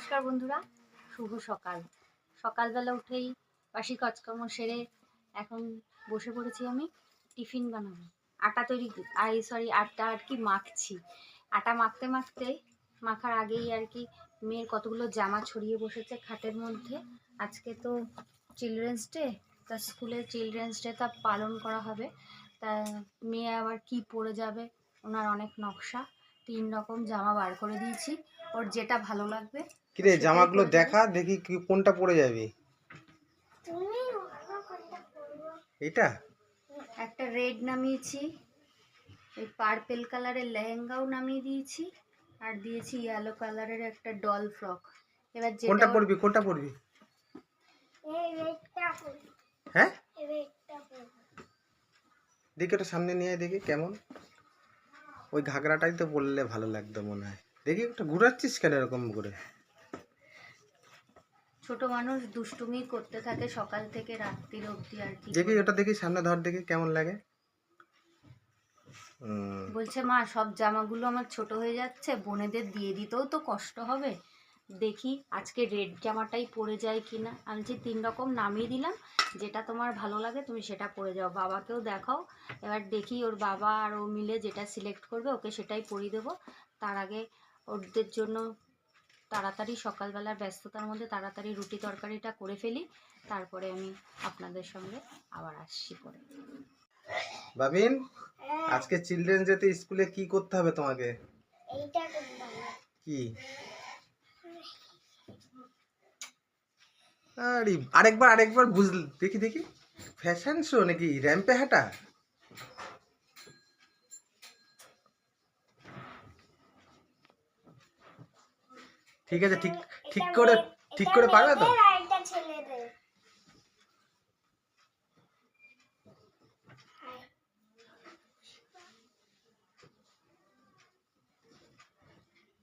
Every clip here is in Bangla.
নমস্কার বন্ধুরা, শুভ সকাল। সকালবেলা উঠেই বাসি কাজকর্ম সেরে এখন বসে পড়েছি আমি টিফিন বানাবো। আটা তৈরি আই সরি আটা আর কি মাখছি। আটা মাখতে মাখতে মাখার আগেই আর কি মেয়ের কতগুলো জামা ছড়িয়ে বসেছে খাটের মধ্যে। আজকে তো চিলড্রেন্স ডে তা স্কুলে চিলড্রেন্স ডে তা পালন করা হবে। তা মেয়ে আবার কি পরে যাবে, ওনার অনেক নকশা। তিন রকম জামা বার করে দিয়েছি, ওর যেটা ভালো লাগবে কিরে সেটাই জামাগুলো দেখা দেখি কি কোনটা পরে যাবে? এটা একটা রেড নামিয়েছি ওই পার্পেল কালারের লেহেঙ্গাও নামিয়ে দিয়েছি আর দিয়েছি ইয়েলো কালারের একটা ডল ফ্রক এবার কোনটা যেটা পরবি কোনটা পরবি? হ্যাঁ? দেখি ওটা সামনে নিয়ে দেখি কেমন। ওই ঘাগরাটাই তো পরলে ভালো লাগতো মনে হয়। দেখি ওটা ঘুরাচ্ছিস কেন এরকম করে? ছোট মানুষ দুষ্টুমি করতে থাকে সকাল থেকে রাত্রির অবধি আর কি দেখি ওটা দেখি সামনে ধর দেখি কেমন লাগে? বলছে মা সব জামাগুলো আমার ছোট হয়ে যাচ্ছে বোনেদের দিয়ে দিতেও তো কষ্ট হবে। দেখি আজকে রেড জামাটাই পরে যায় কিনা। আমি যে তিন রকম নামিয়ে দিলাম যেটা তোমার ভালো লাগে তুমি সেটা পরে যাও। বাবাকেও দেখাও এবার দেখি ওর বাবা আর ও মিলে যেটা সিলেক্ট করবে ওকে সেটাই পরিয়ে দেবো। তার আগে ওদের জন্য তাড়াতাড়ি সকালবেলার ব্যস্ততার মধ্যে তাড়াতাড়ি রুটি তরকারিটা করে ফেলি তারপরে আমি আপনাদের সঙ্গে আবার আসছি পরে। বাবিন আজকে চিলড্রেন যেতে স্কুলে কি করতে হবে তোমাকে? কি? আরে আরেকবার আরেকবার বুঝল দেখি দেখি। ফ্যাশন শো নাকি? র্যাম্পে হাঁটা? ঠিক আছে, ঠিক ঠিক করে ঠিক করে পারবে তো?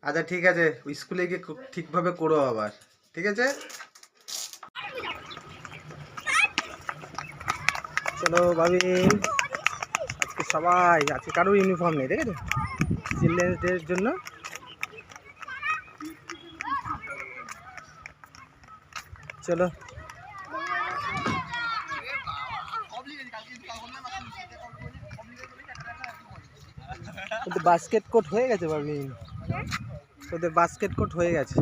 আচ্ছা ঠিক আছে, স্কুলে গিয়ে ঠিকভাবে করো আবার, ঠিক আছে? চলো, ভাবি। আজকে সবাই, আজকে কারোর ইউনিফর্ম নেই, ঠিক আছে? চিলড্রেন্স ডের জন্য চলো। তোদের বাস্কেট কোট হয়ে গেছে ভাবি। তোদের বাস্কেট কোট হয়ে গেছে।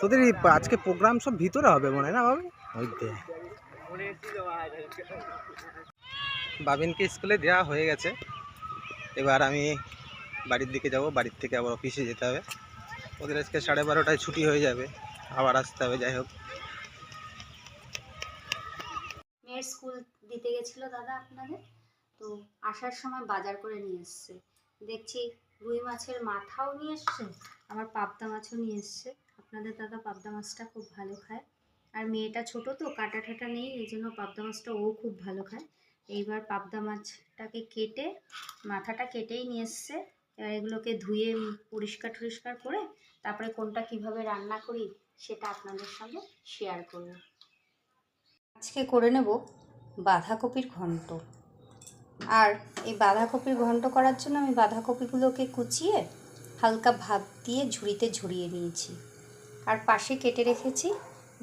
তোদের আজকে প্রোগ্রাম সব ভিতরে হবে মনে হয় না ভাবি? ওই। বাবিনকে স্কুলে দেওয়া হয়ে গেছে। এবার আমি বাড়ির দিকে যাব, বাড়ির থেকে আবার অফিসে যেতে হবে। ওদের আজকে সাড়ে বারোটায় ছুটি হয়ে যাবে, আবার আসতে হবে, যাই হোক। মেয়ের স্কুল দিতে গেছিল দাদা আপনাদের? তো আসার সময় বাজার করে নিয়ে এসছে। দেখছি রুই মাছের মাথাও নিয়ে এসছে আমার পাবদা মাছও নিয়ে এসছে। আপনাদের দাদা পাবদা মাছটা খুব ভালো খায়। আর মেয়েটা ছোট তো, কাটা ঠাটা নেই, এই জন্য পাবদা মাছটা ও খুব ভালো খায়। এইবার পাবদা মাছটাকে কেটে, মাথাটা কেটেই নিয়ে এসছে। এগুলোকে ধুয়ে পরিষ্কার টরিষ্কার করে তারপরে কোনটা কীভাবে রান্না করি সেটা আপনাদের সঙ্গে শেয়ার করব। আজকে করে নেব বাঁধাকপির ঘন্ট। আর এই বাঁধাকপির ঘন্ট করার জন্য আমি বাঁধাকপিগুলোকে কুচিয়ে হালকা ভাত দিয়ে ঝুড়িতে ঝরিয়ে নিয়েছি। আর পাশে কেটে রেখেছি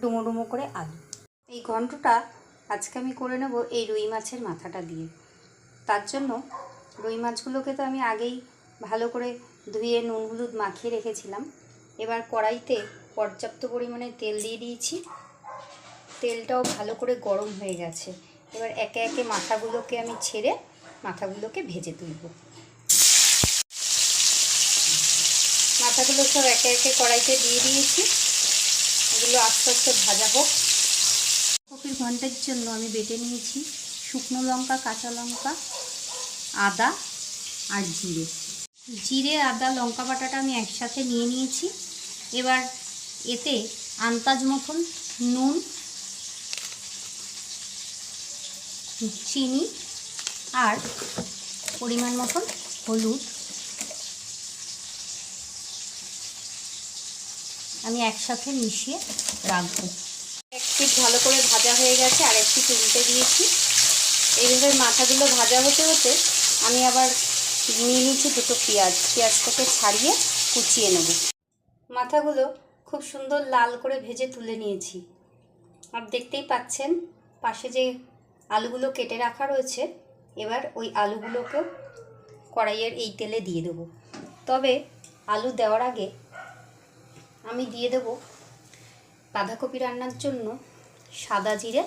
ডুমো ডুমো করে আলু। এই ঘন্টটা আজকে আমি করে নেব এই রুই মাছের মাথাটা দিয়ে। তার জন্য রুই মাছগুলোকে তো আমি আগেই ভালো করে ধুয়ে নুন হলুদ মাখিয়ে রেখেছিলাম। এবার কড়াইতে পর্যাপ্ত পরিমাণে তেল দিয়ে দিয়েছি। তেলটাও ভালো করে গরম হয়ে গেছে। এবার একে একে মাথাগুলোকে আমি ছেড়ে মাথাগুলোকে ভেজে তুলব। মাথাগুলো সব একে একে কড়াইতে দিয়ে দিয়েছি। এগুলো আস্তে আস্তে ভাজা হোক। কপির ঘণ্টার জন্য আমি বেটে নিয়েছি শুকনো লঙ্কা, কাঁচা লঙ্কা, আদা আর জিরে। জিরে, আদা, লঙ্কা বাটাটা আমি একসাথে নিয়ে নিয়েছি। এবার এতে আন্দাজ মতন নুন, চিনি আর পরিমাণ মতন হলুদ। আমি একসাথে মিশিয়ে রাখব। এক পিঠ ভালো করে ভাজা হয়ে গেছে আর একটি উল্টে দিয়েছি। এইভাবে মাথাগুলো ভাজা হতে হতে আমি আবার নিয়ে নিচ্ছি দুটো পেঁয়াজ। পেঁয়াজটাকে ছাড়িয়ে কুচিয়ে নেব। মাথাগুলো খুব সুন্দর লাল করে ভেজে তুলে নিয়েছি। আর দেখতেই পাচ্ছেন, পাশে যে আলুগুলো কেটে রাখা রয়েছে, এবার ওই আলুগুলোকেও কড়াইয়ের এই তেলে দিয়ে দেবো। তবে আলু দেওয়ার আগে আমি দিয়ে দেব বাঁধাকপি রান্নার জন্য সাদা জিরে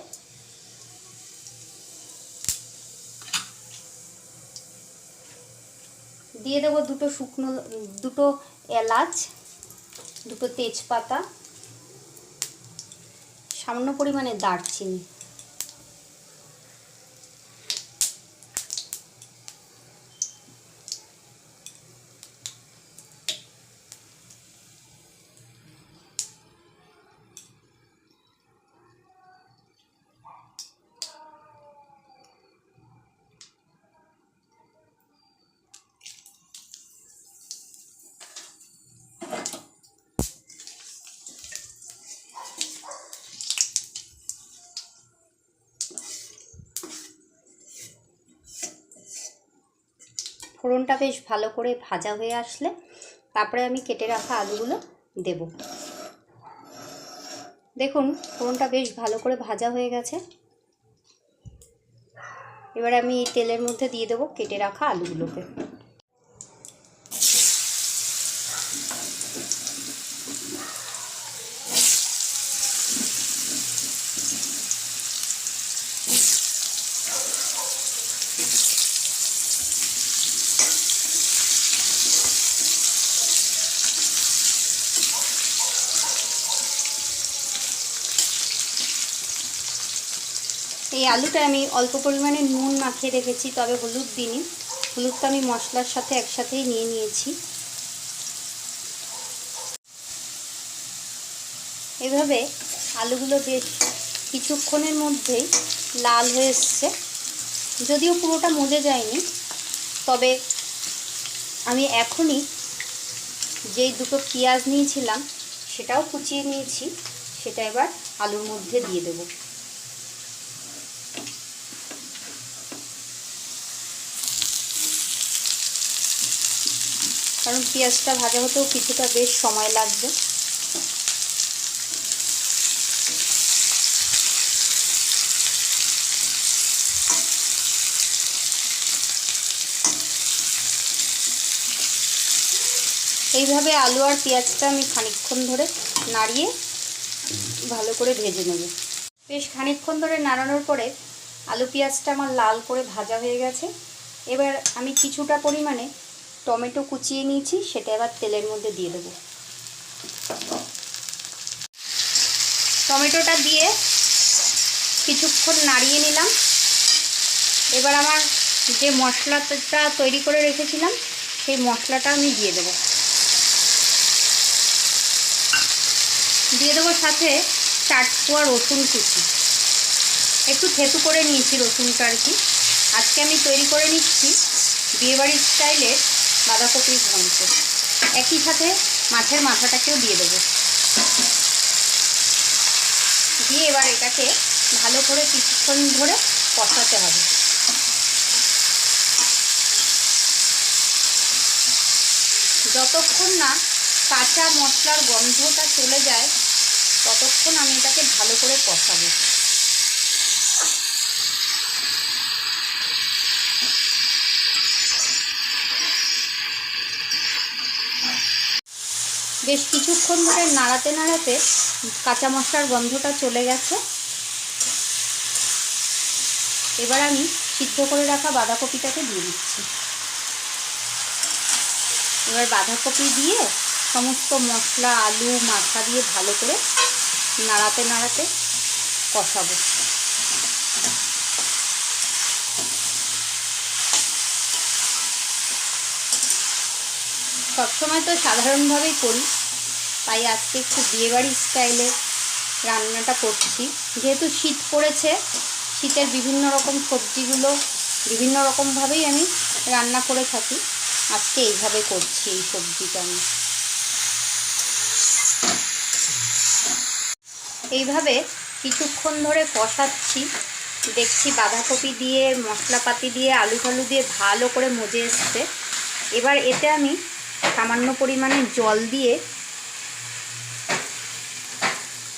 দিয়ে দেবো দুটো শুকনো দুটো এলাচ দুটো তেজপাতা সামান্য পরিমাণে দারচিনি। ফোড়নটা বেশ ভালো করে ভাজা হয়ে আসলে তারপরে আমি কেটে রাখা আলুগুলো দেব। দেখুন, ফোড়নটা বেশ ভালো করে ভাজা হয়ে গেছে। এবার আমি এই তেলের মধ্যে দিয়ে দেবো কেটে রাখা আলুগুলোকে। এই আলুটা আমি অল্প পরিমাণে নুন মাখিয়ে রেখেছি, তবে হলুদ দিইনি। হলুদটা আমি মশলার সাথে একসাথেই নিয়ে নিয়েছি। এভাবে আলুগুলো বেশ কিছুক্ষণের মধ্যেই লাল হয়ে এসছে। যদিও পুরোটা মজে যায়নি, তবে আমি এখনই যেই দুটো পেঁয়াজ নিয়েছিলাম, সেটাও কুচিয়ে নিয়েছি। সেটা এবার আলুর মধ্যে দিয়ে দেবো। কারণ পেঁয়াজটা ভাজা হতেও কিছুটা বেশ সময় লাগবে। এইভাবে আলু আর পেঁয়াজটা আমি খানিকক্ষণ ধরে নাড়িয়ে ভালো করে ভেজে নেব। বেশ খানিকক্ষণ ধরে নাড়ানোর পরে আলু পেঁয়াজটা আমার লাল করে ভাজা হয়ে গেছে। এবার আমি কিছুটা পরিমাণে টমেটো কুচিয়ে নিয়েছি, সেটা এবার তেলের মধ্যে দিয়ে দেবো। টমেটোটা দিয়ে কিছুক্ষণ নাড়িয়ে নিলাম। এবার আমার যে মশলাটা তৈরি করে রেখেছিলাম, সেই মশলাটা আমি দিয়ে দেবো। দিয়ে দেবো সাথে চার পোয়া রসুন কুচি। একটু থেতু করে নিয়েছি রসুনটা আর কি। আজকে আমি তৈরি করে নিচ্ছি বিয়েবাড়ির স্টাইলের বাঁধাকপির ঘন্ট। একই সাথে মাছের মাথাটাকেও দিয়ে দেবো। দিয়ে এবার এটাকে ভালো করে কিছুক্ষণ ধরে কষাতে হবে। যতক্ষণ না কাঁচা মশলার গন্ধটা চলে যায়, ততক্ষণ আমি এটাকে ভালো করে কষাবো। বেশ কিছুক্ষণ ধরে নাড়াতে নাড়াতে কাঁচা মশলার গন্ধটা চলে গেছে। এবার আমি সিদ্ধ করে রাখা বাঁধাকপিটাকে দিয়ে দিচ্ছি। এবার বাঁধাকপি দিয়ে সমস্ত মশলা, আলু, মাথা দিয়ে ভালো করে নাড়াতে নাড়াতে কষাবো। সবসময় তো সাধারণভাবেই করি। তাই আজকে একটু বিয়েবাড়ির স্টাইলে রান্নাটা করছি। যেহেতু শীত পড়েছে, শীতের বিভিন্ন রকম সবজিগুলো বিভিন্ন রকমভাবেই আমি রান্না করে থাকি। আজকে এইভাবে করছি এই সবজিটা আমি। এইভাবে কিছুক্ষণ ধরে কষাচ্ছি। দেখছি বাঁধাকপি দিয়ে, মশলাপাতি দিয়ে আলু ফালু দিয়ে ভালো করে মজে এসছে। এবার এতে আমি সামান্য পরিমাণে জল দিয়ে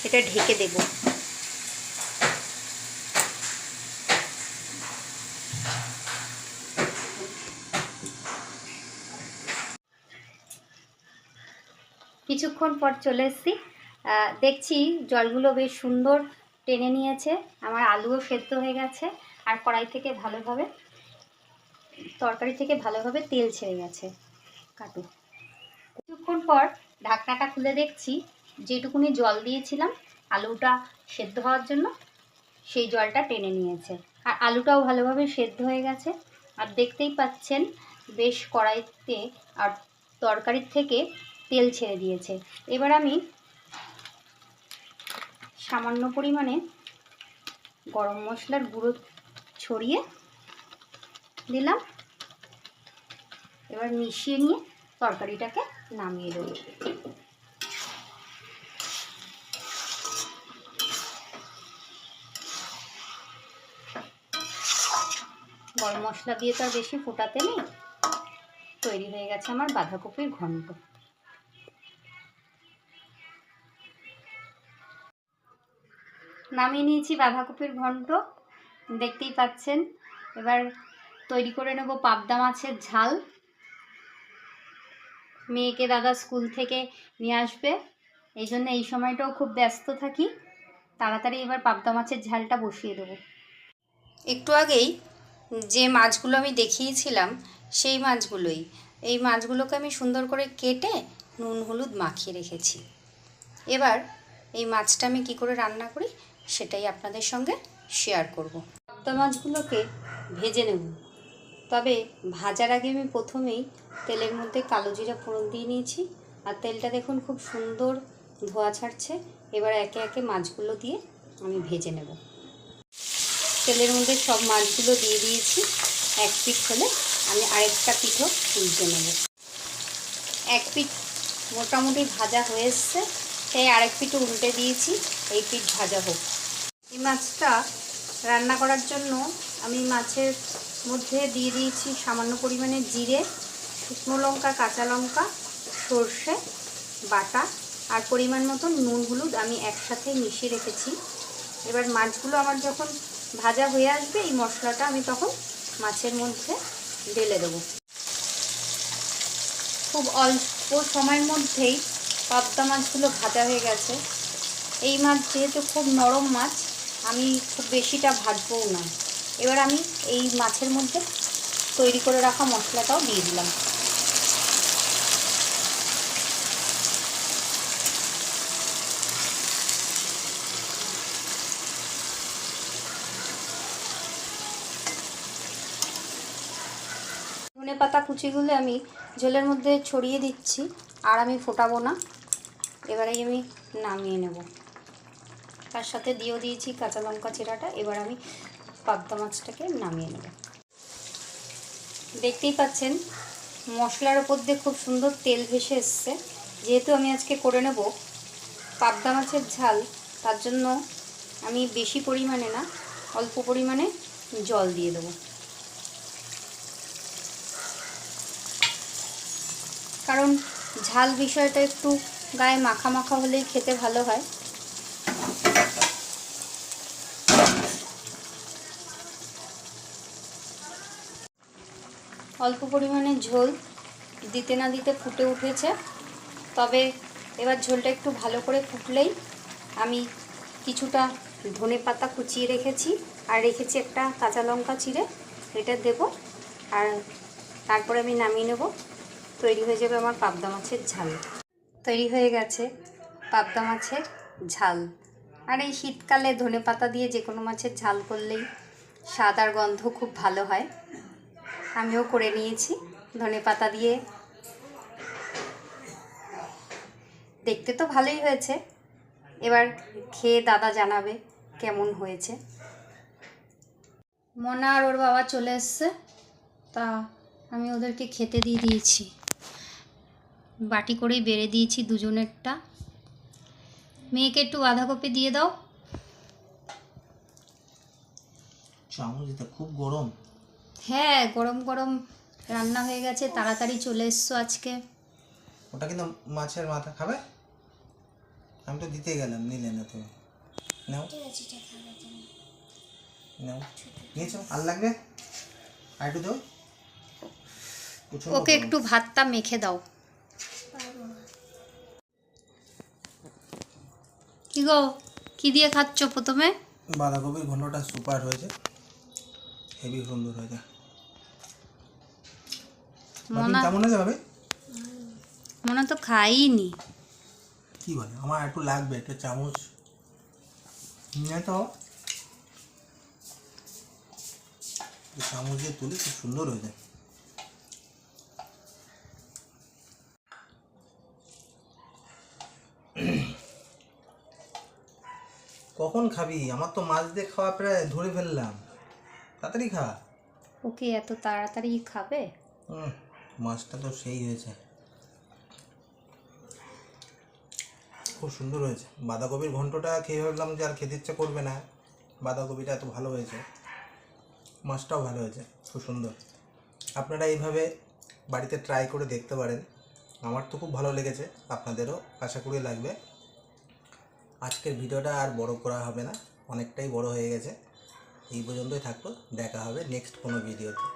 এটা ঢেকে দেব। কিছুক্ষণ পর চলে এসেছি। দেখছি জলগুলো বেশ সুন্দর টেনে নিয়েছে। আমার আলুও সেদ্ধ হয়ে গেছে আর কড়াই থেকে ভালোভাবে, তরকারি থেকে ভালোভাবে তেল ছেড়ে গেছে। কাটু কিছুক্ষণ পর ঢাকনাটা খুলে দেখছি যেটুকুনি জল দিয়েছিলাম আলুটা সেদ্ধ হওয়ার জন্য সেই জলটা টেনে নিয়েছে। আর আলুটাও ভালোভাবে সেদ্ধ হয়ে গেছে। আর দেখতেই পাচ্ছেন বেশ কড়াইতে আর তরকারির থেকে তেল ছেড়ে দিয়েছে। এবার আমি সামান্য পরিমাণে গরম মশলার গুঁড়ো ছড়িয়ে দিলাম। এবার মিশিয়ে নিয়ে তরকারিটাকে নামিয়ে দেবো। গরম মশলা দিয়ে তো আর বেশি ফোটাতে নেই। তৈরি হয়ে গেছে আমার বাঁধাকপির ঘন্ট। নামিয়ে নিয়েছি বাঁধাকপির ঘন্ট, দেখতেই পাচ্ছেন। এবার তৈরি করে নেব পাবদা মাছের ঝাল। মেয়েকে দাদা স্কুল থেকে নিয়ে আসবে। এই জন্য এই সময়টাও খুব ব্যস্ত থাকি। তাড়াতাড়ি এবার পাবদা মাছের ঝালটা বসিয়ে দেবো। একটু আগেই যে মাছগুলো আমি দেখিয়েছিলাম, সেই মাছগুলোই। এই মাছগুলোকে আমি সুন্দর করে কেটে নুন হলুদ মাখিয়ে রেখেছি। এবার এই মাছটা আমি কি করে রান্না করি, সেটাই আপনাদের সঙ্গে শেয়ার করব। পাবদা মাছগুলোকে ভেজে নেব। তবে ভাজার আগে আমি প্রথমেই তেলের মধ্যে কালো জিরা ফোড়ন দিয়ে নিয়েছি। আর তেলটা দেখুন খুব সুন্দর ধোয়া ছাড়ছে। এবার একে একে মাছগুলো দিয়ে আমি ভেজে নেব। তেলের মধ্যে সব মাছগুলো দিয়ে দিয়েছি। এক পিঠ হলে আমি আরেকটা পিঠও তুলতে নেব। এক পিঠ মোটামুটি ভাজা হয়ে এসছে। তাই আরেক পিঠও উল্টে দিয়েছি। এই পিঠ ভাজা হোক। এই মাছটা রান্না করার জন্য আমি মাছের মধ্যে দিয়ে দিয়েছি সামান্য পরিমাণে জিরে, শুকনো লঙ্কা, কাঁচা লঙ্কা, সর্ষে, বাটা আর পরিমাণ মতন নুন হলুদ আমি একসাথে মিশিয়ে রেখেছি। এবার মাছগুলো আমার যখন ভাজা হয়ে আসবে, এই মশলাটা আমি তখন মাছের মধ্যে ঢেলে দেবো। খুব অল্প সময়ের মধ্যেই পাবদা মাছগুলো ভাজা হয়ে গেছে। এই মাছ যেহেতু খুব নরম মাছ, আমি খুব বেশিটা ভাজবও না। এবার আমি এই মাছের মধ্যে তৈরি করে রাখা মশলাটাও দিয়ে দিলাম। ধনে পাতা কুচিগুলো আমি ঝোলের মধ্যে ছড়িয়ে দিচ্ছি, আর আমি ফোটাবো না। এবারে আমি নামিয়ে নেব। তার সাথে দিয়েও দিয়েছি কাঁচা লঙ্কা চেরাটা। এবার আমি পাবদা মাছটাকে নামিয়ে নেব। দেখতেই পাচ্ছেন, মশলার ওপর দিয়ে খুব সুন্দর তেল ভেসে এসছে। যেহেতু আমি আজকে করে নেব পাবদা মাছের ঝাল, তার জন্য আমি বেশি পরিমাণে না, অল্প পরিমাণে জল দিয়ে দেবো। কারণ ঝাল বিষয়টা একটু গায়ে মাখা মাখা হলেই খেতে ভালো হয়। অল্প পরিমাণে ঝোল দিতে না দিতে ফুটে উঠেছে। তবে এবার ঝোলটা একটু ভালো করে ফুটলেই আমি কিছুটা ধনে পাতা কুচিয়ে রেখেছি আর রেখেছি একটা কাঁচা লঙ্কা চিড়ে, এটা দেব আর তারপরে আমি নামিয়ে নেব। তৈরি হয়ে যাবে আমার পাবদা মাছের ঝাল। তৈরি হয়ে গেছে পাবদা মাছের ঝাল। আর এই শীতকালে ধনে পাতা দিয়ে যে কোনো মাছের ঝাল করলেই স্বাদ আর গন্ধ খুব ভালো হয়। আমিও করে নিয়েছি। ধনে পাতা দিয়ে। দেখতে তো ভালোই হয়েছে। এবার খেয়ে দাদা জানাবে কেমন হয়েছে। মনা আর ওর বাবা চলে এসছে। তা আমি ওদেরকে খেতে দিয়ে দিয়েছি। বাটি করেই বেড়ে দিয়েছি দুজনেরটা। মেয়েকে একটু বাঁধাকপি দিয়ে দাও। চামচ খুব গরম। হ্যাঁ গরম গরম রান্না হয়ে গেছে তাড়াতাড়ি চলে এসছো আজকে। ওটা কিন্তু মাছের মাথা খাবে? আমি তো দিতে গেলাম নিলে না তুমি। নাও। নাও। নিয়েছো? আর লাগবে? আর একটু দাও। ওকে একটু ভাতটা মেখে দাও। কি গো কি দিয়ে খাচ্ছ প্রথমে? বাঁধাকপির ঘন্টটা সুপার হয়েছে। হেভি সুন্দর হয়েছে। মনা কেমন হয়েছে ভাবে মনে তো খাইনি। কি বলে? আমার একটু লাগবে একটা চামচ। নিয়ে তো চামচ দিয়ে তুলে খুব সুন্দর হয়েছে কখন খাবি? আমার তো মাছ দিয়ে খাওয়া প্রায় ধরে ফেললাম। তাড়াতাড়ি খা। ওকে এত তাড়াতাড়ি খাবে? উম, মাছটা তো সেই হয়েছে। খুব সুন্দর হয়েছে। বাঁধাকপির ঘন্টটা খেয়ে ভাবলাম যে আর খেতে ইচ্ছা করবে না। বাঁধাকপিটা এত ভালো হয়েছে। মাছটাও ভালো হয়েছে। খুব সুন্দর। আপনারা এইভাবে বাড়িতে ট্রাই করে দেখতে পারেন। আমার তো খুব ভালো লেগেছে। আপনাদেরও আশা করি লাগবে। আজকের ভিডিওটা আর বড় করা হবে না। অনেকটাই বড় হয়ে গেছে। এই পর্যন্তই থাকল। দেখা হবে নেক্সট কোনো ভিডিওতে।